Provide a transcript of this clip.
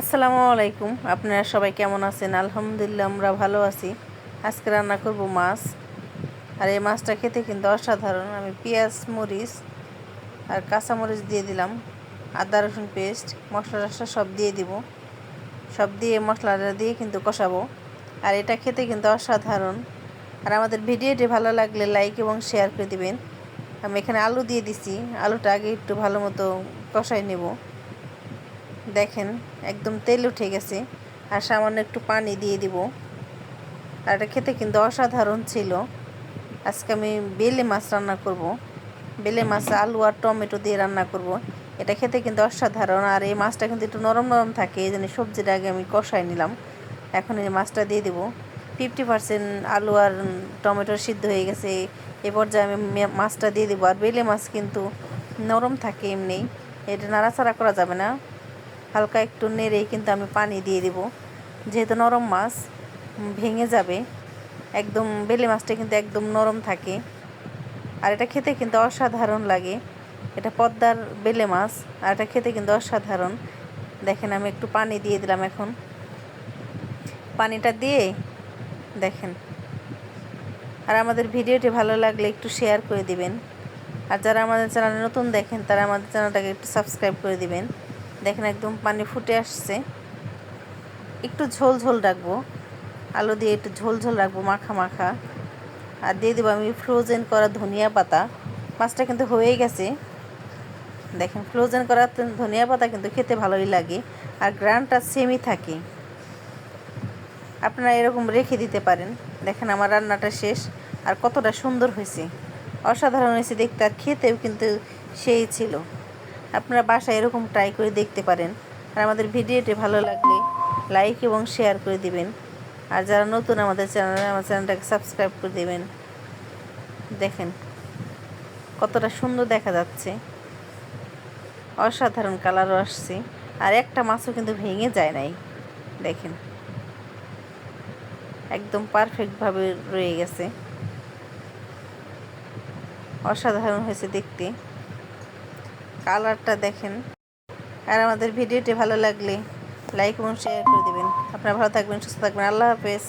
আসসালামু আলাইকুম। আপনারা সবাই কেমন আছেন? আলহামদুলিল্লাহ, আমরা ভালো আছি। আজকে রান্না করব মাছ। আর এই মাছটা খেতে কিন্তু অসাধারণ। আমি পেঁয়াজ, মরিচ আর কাঁচা মরিচ দিয়ে দিলাম। আদা, রসুন পেস্ট, মশলা টশলা সব দিয়ে দিব। সব দিয়ে মশলাটা দিয়ে কিন্তু কষাবো। আর এটা খেতে কিন্তু অসাধারণ। আর আমাদের ভিডিওটি ভালো লাগলে লাইক এবং শেয়ার করে দিবেন। আমি এখানে আলু দিয়ে দিছি। আলুটা আগে একটু ভালো মতো কষাই নেব। দেখেন, একদম তেল উঠে গেছে। আর সামান্য একটু পানি দিয়ে দিব। আর এটা খেতে কিন্তু অসাধারণ ছিল। আজকে আমি বেলে মাছ রান্না করব। বেলে মাছ, আলু আর টমেটো দিয়ে রান্না করব। এটা খেতে কিন্তু অসাধারণ। আর এই মাছটা কিন্তু একটু নরম নরম থাকে, এই জন্য সবজিটা আগে আমি কষাই নিলাম। এখন এই মাছটা দিয়ে দেবো। ফিফটি পার্সেন্ট আলু আর টমেটো সিদ্ধ হয়ে গেছে। এ পর্যায়ে আমি মাছটা দিয়ে দেবো। আর বেলে মাছ কিন্তু নরম থাকে এমনি। এটা নাড়াচাড়া করা যাবে না। হালকা একটু নেড়েই কিন্তু আমি পানি দিয়ে দেব। যেহেতু নরম মাছ ভেঙে যাবে। একদম বেলে মাছটা কিন্তু একদম নরম থাকে। আর এটা খেতে কিন্তু অসাধারণ লাগে। এটা পদ্মার বেলে মাছ, আর এটা খেতে কিন্তু অসাধারণ। দেখেন আমি একটু পানি দিয়ে দিলাম এখন। পানিটা দিয়ে দেখেন। আর আমাদের ভিডিওটি ভালো লাগলে একটু শেয়ার করে দিবেন। আর যারা আমাদের চ্যানেলে নতুন দেখেন, তারা আমাদের চ্যানেলটাকে একটু সাবস্ক্রাইব করে দিবেন। দেখেন একদম পানি ফুটে আসছে। একটু ঝোল ঝোল রাখব। আলু দিয়ে একটু ঝোল ঝোল রাখব মাখা মাখা। আর দিয়ে দেবো আমি ফ্রোজেন করা ধনিয়া পাতা। মাছটা কিন্তু হয়েই গেছে। দেখেন ফ্রোজেন করা ধনিয়া পাতা কিন্তু খেতে ভালোই লাগে। আর গ্রানটা সেমই থাকে। আপনারা এরকম রেখে দিতে পারেন। দেখেন আমার রান্নাটা শেষ। আর কতটা সুন্দর হয়েছে। অসাধারণ হয়েছে দেখতে। আর খেতেও কিন্তু সেই ছিল। আপনারা বাসায় এরকম ট্রাই করে দেখতে পারেন। আর আমাদের ভিডিওটি ভালো লাগলে লাইক এবং শেয়ার করে দিবেন। আর যারা নতুন আমাদের চ্যানেলে আমার চ্যানেলটাকে সাবস্ক্রাইব করে দেবেন। দেখেন, কতটা সুন্দর দেখা যাচ্ছে। অসাধারণ কালারও আসছে। আর একটা মাছও কিন্তু ভেঙে যায় নাই। দেখেন, একদম পারফেক্টভাবে রয়ে গেছে। অসাধারণ হয়েছে দেখতে। কালারটা দেখেন। আর আমাদের ভিডিওটি ভালো লাগলে লাইক এবং শেয়ার করে দিবেন। আপনারা ভালো থাকবেন, সুস্থ থাকবেন। আল্লাহ হাফেজ।